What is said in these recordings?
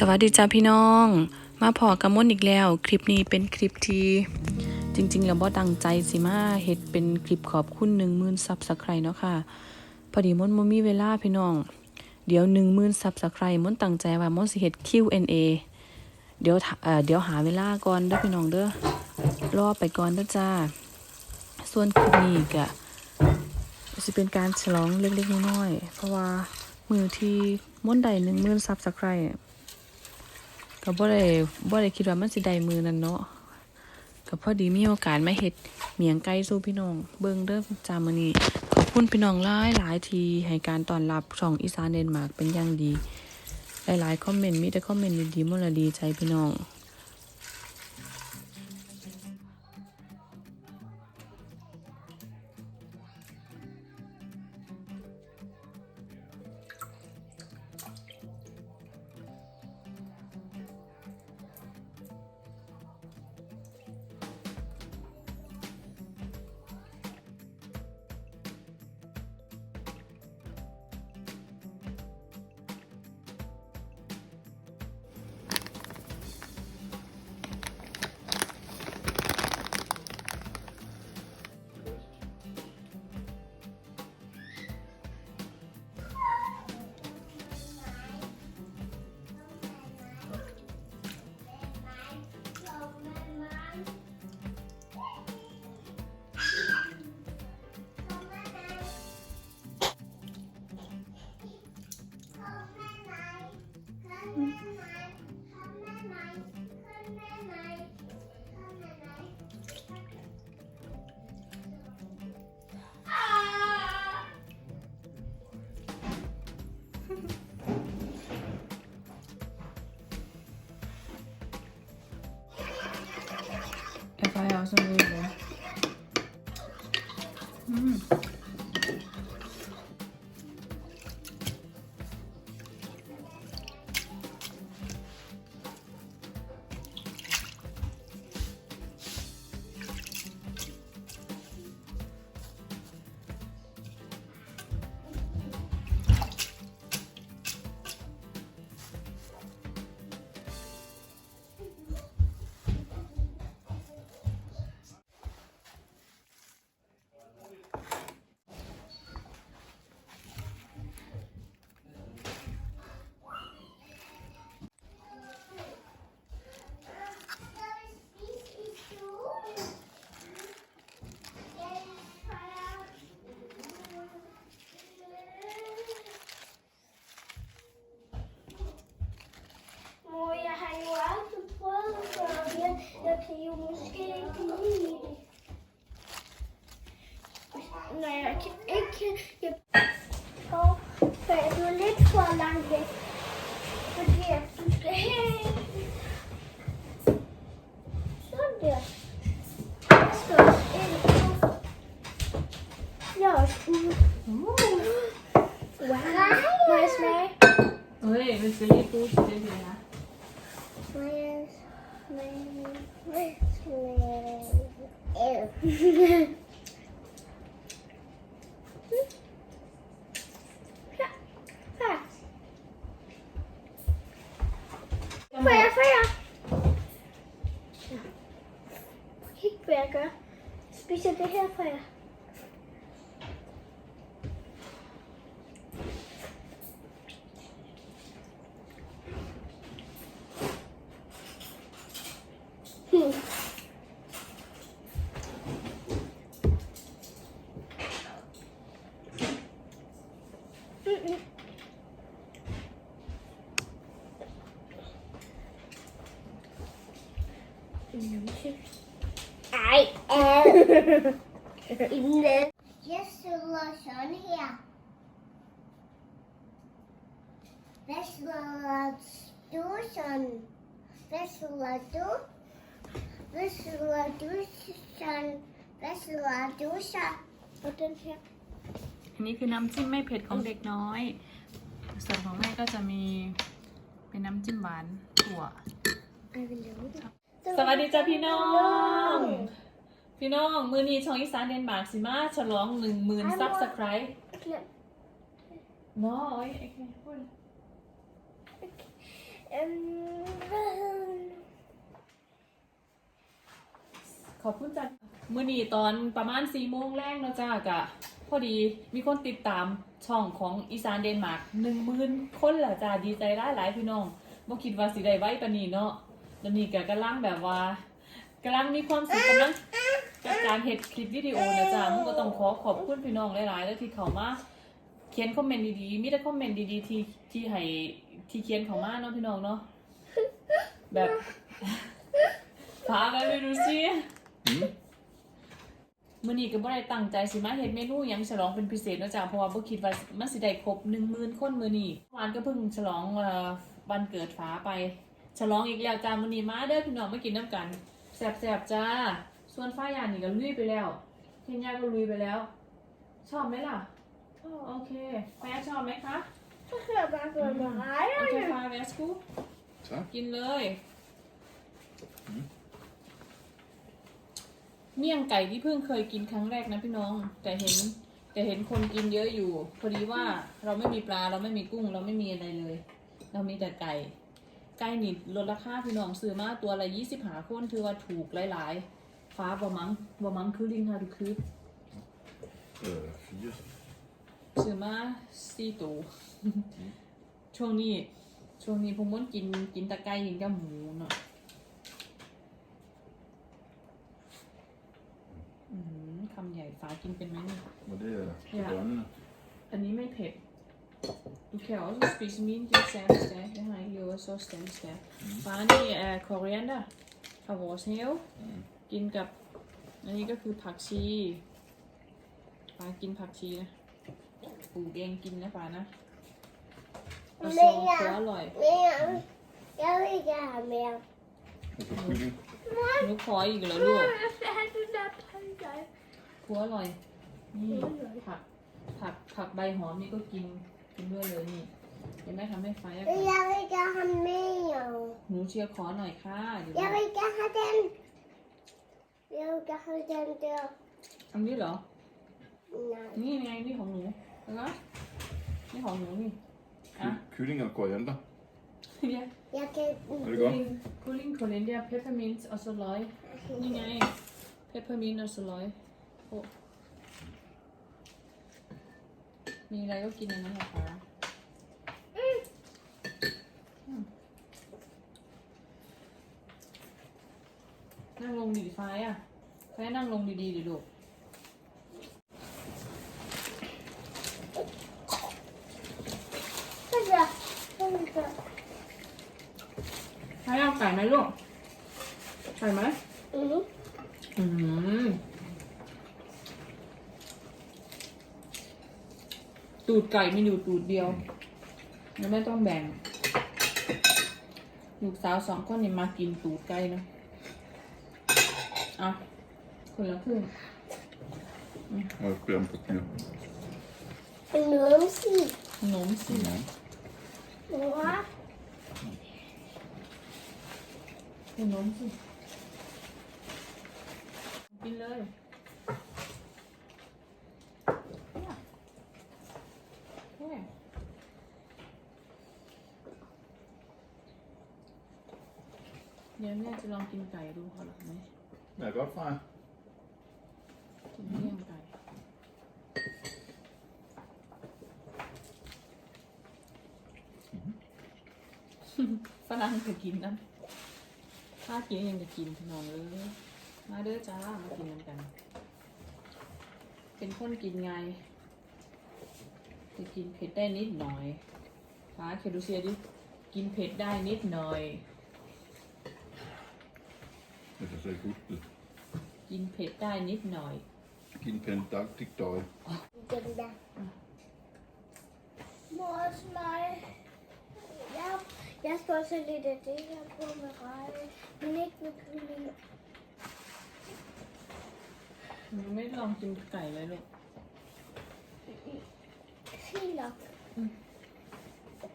สวัสดีจ้าพี่น้อง มาพอกับมนอีกแล้ว คลิปนี้เป็นคลิปที่จริง ๆ แล้วบ่ตั้งใจสิมาเฮ็ดเป็นคลิปขอบคุณหนึ่งหมื่นซับสไครเนาะค่ะ พอดีมนบ่มีเวลาพี่น้อง เดี๋ยวหนึ่งหมื่นซับสไครมนตั้งใจว่ามนสิเฮ็ด Q&A เดี๋ยวเอ่อเดี๋ยวหาเวลาก่อนเด้อพี่น้องเด้อรอไปก่อนเด้อจ้า ส่วนคลิปนี้ก็สิเป็นการฉลองเล็กๆน้อยๆเพราะว่ามือที่มนได้หนึ่งหมื่นซับสไคร ก็บ่ได้บ่ได้คิดว่ามันสิได้มือนั่นเนาะก็พอดีมีโอกาสมาเฮ็ดเมียงไก่สู่พี่น้อง เบิ่งเด้อจามื้อนี้ขอบคุณพี่น้องหลายหลายทีให้การต้อนรับช่องอีสานเดนมาร์กเป็นอย่างดี หลายๆคอมเมนต์มีแต่คอมเมนต์ดีๆหมดละดีใจพี่น้อง Sådan der. Jeg skal også ind. Jeg er også ude. Wow. Må jeg smage? เฮ้ยมันเป็นรีฟูดเฉยๆนะ Smile, smile, smile. Her. Her. Fire, fire. Kig, hvad jeg gør. Spiser det her, fire. Hmm. Mm-mm. Ej, Inne. Jeg sidder sådan her. Hvad sidder du sådan? Hvad sidder du? Hvad sidder du sådan? Hvad sidder du så? Og den her. อันนี้คือน้ำจิ้มไม่เผ็ดของเด็กน้อย ส่วนของแม่ก็จะมีเป็นน้ำจิ้มหวานถั่ว Jeg vil lave det. สวัสดีจ้าพี่น้อง พี่น้อง มือนี้ช่องอีสานเดนมาร์กสิมาฉลองหนึ่งหมื่นซับสไครต์ Glem. น้อยโอเคพูด Øh, ขอบคุณจ้ะมื่อนี้ตอนประมาณสี่โมงแรกเนาะจ้ากะ พอดีมีคนติดตามช่องของอีสานเดนมาร์กหนึ่งหมื่นคนแหละจ้าดีใจหลายหลายๆพี่น้องบ่คิดว่าสิได้ไว้ปานนี้เนาะ แล้วนี่ก็กำลังแบบว่ากำลังมีความสุขกำลังกับการเฮ็ดคลิปวิดีโอนะจ้ามึงก็ต้องขอขอบคุณพี่น้องหลายๆแล้วที่เข้ามาเขียนคอมเมนต์ดีๆมีแต่คอมเมนต์ดีๆที่ที่ให้ที่เขียนเข้ามาเนาะพี่น้องเนาะแบบพาไปไปดูสิ Mm. มื้อนี้ก็บ่ได้ตั้งใจสิมาเฮ็ดเมนูหยังฉลองเป็นพิเศษเนาะจ้ะเพราะว่าบ่คิดว่ามันสิได้ครบ10,000คนมื้อนี้เมื่อวานก็เพิ่งฉลองเอ่อวันเกิดฟ้าไป ฉลองอีกแล้วจ้ามื้อนี้มาเด้อพี่น้องมากินน้ำกันแซ่บๆจ้า ส่วนฟ้ายานนี่ก็ลุยไปแล้วเทนยาก็ลุยไปแล้ว ชอบไหมล่ะ โอเคแม่ชอบไหมคะโอเคฟ้าแวสกู Så. กินเลยเมี่ยงไก่ที่เพิ่งเคยกินครั้งแรกนะพี่น้อง แต่เห็น แต่เห็นคนกินเยอะอยู่ พอดีว่าเราไม่มีปลาเราไม่มีกุ้งเราไม่มีอะไรเลย เรามีแต่ไก่ ไก่นี่ลดราคาพี่น้องซื้อมาตัวละยี่สิบหาคนถือว่าถูกหลายๆ ฟ้าบ่มังบ่มังคือลิงฮาดูคือ Øh, fire. ซื้อมาสี่ตัว ช่วงนี้ ช่วงนี้ผมม้วนกินกินแตะไก่กินกับหมูเนาะอืมคำใหญ่ฟ้ากินเป็นไหมเนี่ย Og det er Ja. grønne. อันนี้ไม่เผ็ด Du kan også spise min lidt særlig stærk. Jeg har ikke lovet så stærk stærk. Bare det er koriander fra vores have. กินกับอันนี้ก็คือผักชีปากินผักชีนะปลูกเองกินนะปานะผสมหัวอร่อย Jeg vil ikke have mere. Og så kylling. หนูขออีกแล้วลูกหัวอร่อยนี่ผักผักผักใบหอมนี่ก็กินกินด้วยเลยนี่ เดี๋ยวแม่ทำให้ไฟอะค่ะ Jeg vil ikke have mere. หนูเชียร์ขอหน่อยค่ะเดี๋ยว Jeg vil ikke have den. Jeg vil ikke have den der. อันนี้เหรอ Nej. นี่ไงนี่ของหนูเห็นไหมนี่ของหนูนี่ อะ Ky- Kylling og koriander. เนี่ย Jeg kan... Er det godt? คูลิ่งโคเรนเดียเพปเปอร์มินต์ออสลอยนี่ไงเพปเปอร์มินต์ออสลอยโอ้มีอะไรก็กินอันนั้นแหละค่ะอืม นั่งลงดีไฟอะไฟนั่งลงดีๆดิลูก Det der. Det der. ไฟเอาไก่ไหมลูกไก่ไหม Mhm. อืมตูดไก่มีอยู่ตูดเดียวแล้วไม่ต้องแบ่งลูกสาวสองคนนี่มากินตูดไก่นะ อะคนละครึ่ง Og et bærempapir. En numse. ขนมสิ Ja. Mor. ขนมสิกินเลยเนี่ยเนี่ยเดี๋ยวแม่จะลองกินไก่ดูเขาหรอไหม Ja, godt, far. กินเมี่ยงไก่ฝรั่งจะกินนะถ้ากินยังจะกินพี่น้องเลยมาเด้อจ้า มากินกันกัน เป็นคนกินไง จะกินเผ็ดได้นิดหน่อยฟ้าเคดูเซียดิ กินเผ็ดได้นิดหน่อย Jeg kan slet ikke huske det. กินเผ็ดได้นิดหน่อย Giv en pandagtig døj. Den der. Mor, mig. Jeg, jeg skal også have lidt af det her på med reje, men ikke med kylling. หนูไม่ลองกินไก่เลยลูก Filer. Mm.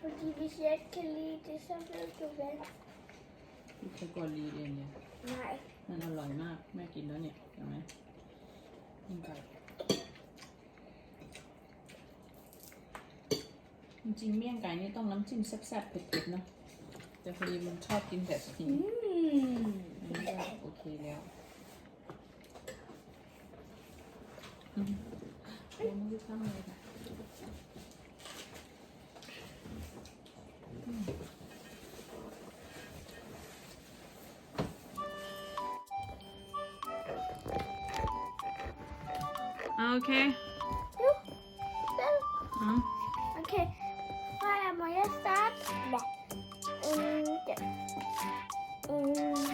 Fordi hvis jeg ikke kan lide det, så ved du hvad. ลูกจะกอรีเองเนี่ย Nej. มันอร่อยมาก แม่กินแล้วเนี่ยเห็นไหมกินไก่จริงๆเมี่ยงไก่นี่ต้องน้ำจิ้มแซ่บๆเผ็ดๆเนาะแต่พอดีมันชอบกินแบบพิงอันนี้ก็โอเคแล้วอืมโอ้ไม่ได้ตั้งเลยค่ะ อ่าโอเคอืม Okay, vad må jag starta? Mm, det. Mm.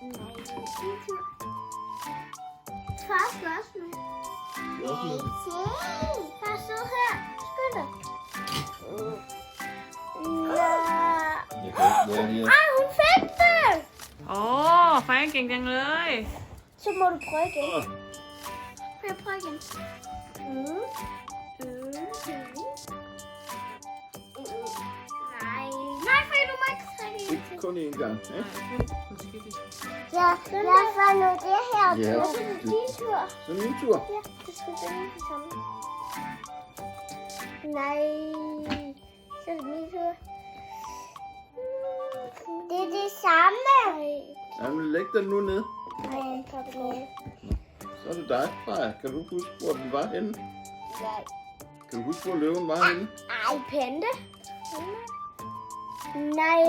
Nej, inte. Fast lös nu. Nej, se. Fast så här. Skynda. Ja. Jeg kan ikke være her. Ej, hun fik det! โอ้ไฟเก่งจังเลย Så må du prøve igen. Prøv at prøve igen. Mm. Mm. Mm. Nej. Nej, for du må ikke trække en Ikke kun én gang. Ikke? Ja, jeg får nu det her. Ja, Og så er det din tur. Så min tur. Ja, det skal vende det samme. Nej. Så er det min tur. Det er det samme. Jamen, læg den nu ned. Nej, okay. Så er det dig, Freja. Kan du huske, hvor den var henne? Nej. Kan du huske, hvor løven var henne? Ej, Pente. Nej.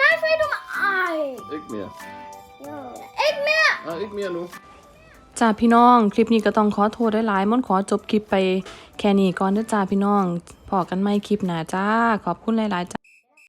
Nej, for du må... Ej. Ikke mere. Ikke mere. Nej, ikke mere nu. จ้าพี่น้อง คลิปนี้ก็ต้องขอโทษได้หลายๆม่อนขอจบคลิปไป แค่นี้ก่อนเด้อจ้าพี่น้องพอกันไม่คลิปหน้าจ้า ขอบคุณหลายๆจ้า